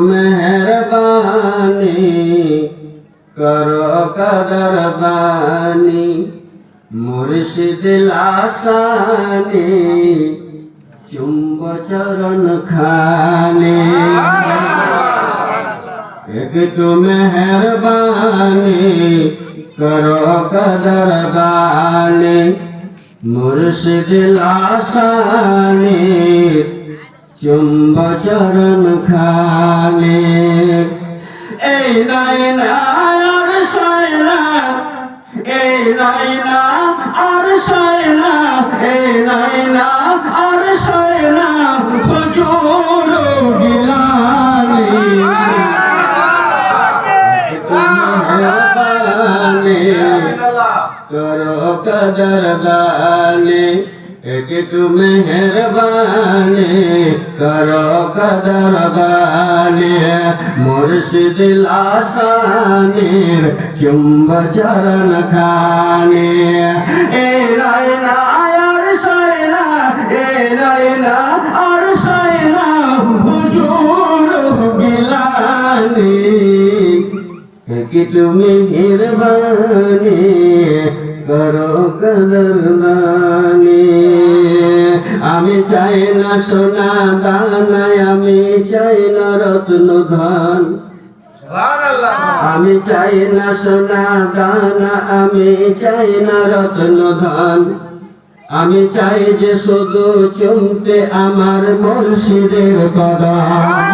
मेहरबानी करो कदर बानी मुर्शिद लासानी चुम्ब चरण खानी। एक तो मेहरबानी करो कदर बानी। মুর্শিদ লাসানে চুম্ব চরণ খানে এই নাই না আর সয়না, এই নাই না আর সয়না, এই নাই না আর সয়না। কদর জানে একটু মেহরবানি করো কদর দানি মুর্শিদ লাসানির চুম্ব চরণ খানি এ রায়না আর সাইনা এ রায়না আর সাইনা হুজুর গিলানি একটু মেহরবানি আমি চাই না সোনা দানায় আমি চাই না রত্ন ধন আমি চাই না সোনা দানা আমি চাই না রত্ন ধন আমি চাই যে শুধু চুমতে আমার মুর্শিদের কদম।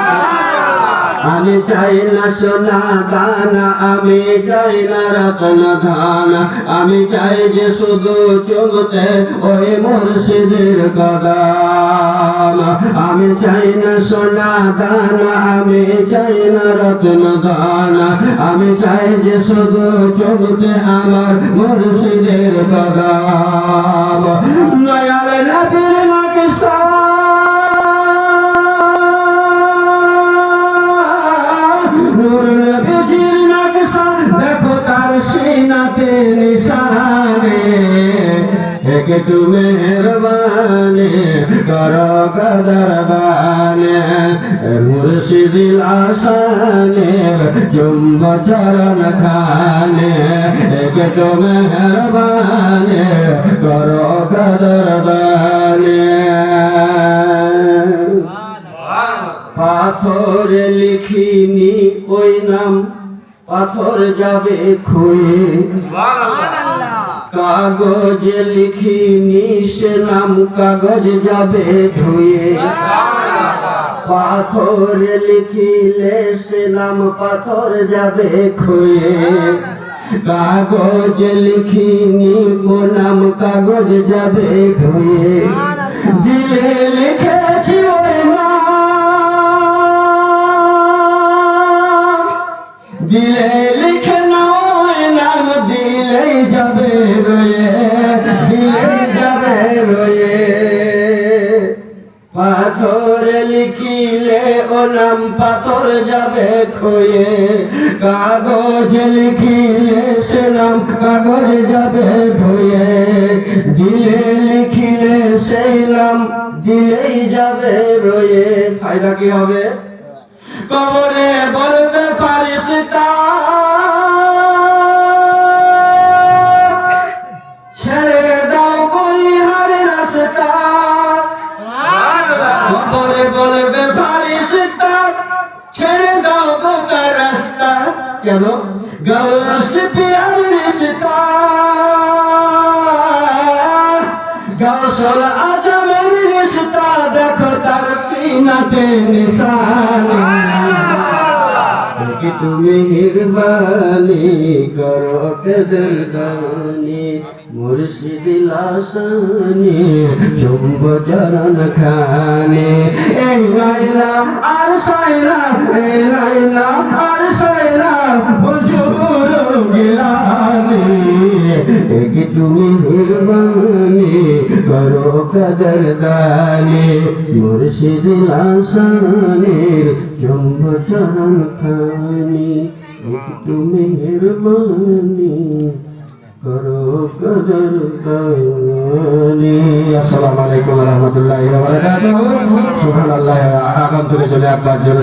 আমি চাই না সোনা দানা, আমি চাই না রতন ধন আমি চাই যে শুধু চলতে ওই মুর্শিদের কদম আমি চাই না সোনা দানা, আমি চাই না রতন ধন আমি চাই যে শুধু চলতে আমার মুর্শিদের কদম নিশানে এক তু মেহরবানে করো কদরবানে মুর্শিদ আসানে চুম্ব চরণ খানে এক তু মেহরবানে করো কদরবানে পাথর লিখিনি ওই নাম পাথর যাবে খুয়ে কাগজ লিখিনি সে নাম কাগজ যাবে ধুয়ে। পাথর লিখিলে সে নাম পাথর যাবে খুয়ে কাগজ লিখিনি ও নাম কাগজ যাবে ধুয়ে। দিয়ে দিলে লিখে নয় নাম দিলেই যাবে রয়ে দিলেই যাবে রয়ে। পাথর লিখিলে ও নাম পাথর যাবে খয়ে কাগজ লিখিলে সে নাম কাগজ যাবে ধুয়ে দিলে লিখিলে সেই নাম দিলেই যাবে রয়ে। ফায়দা কি হবে? কবরে বলবে ফারিস্তা, ছেড়ে দাও বলিহার রাস্তা। কবরে বলবে ফারিস্তা, ছেড়ে দাও গোকার রাস্তা। কেন? গৌস পিয়ার রিস্তা। সিনাতে নিশানি কি তুমি নির্বাণী করো কেদরদানি মুর্শিদ লাসানি চুম্ব চরণ খানে এই লাইলা আর সাইলা এই লাইলা আর সাইলা হুজুর গিলানি কি তুমি কদরদানে মুর্শিদ লাসানের জম্ব চরণ খানি। একটু মেহরবানি করো কদরদানে আসসালামু আলাইকুম ওয়া রাহমাতুল্লাহি ওয়া বারাকাতুহু। সুবহানাল্লাহি। আগাম তুলে চলে আপনার জন্য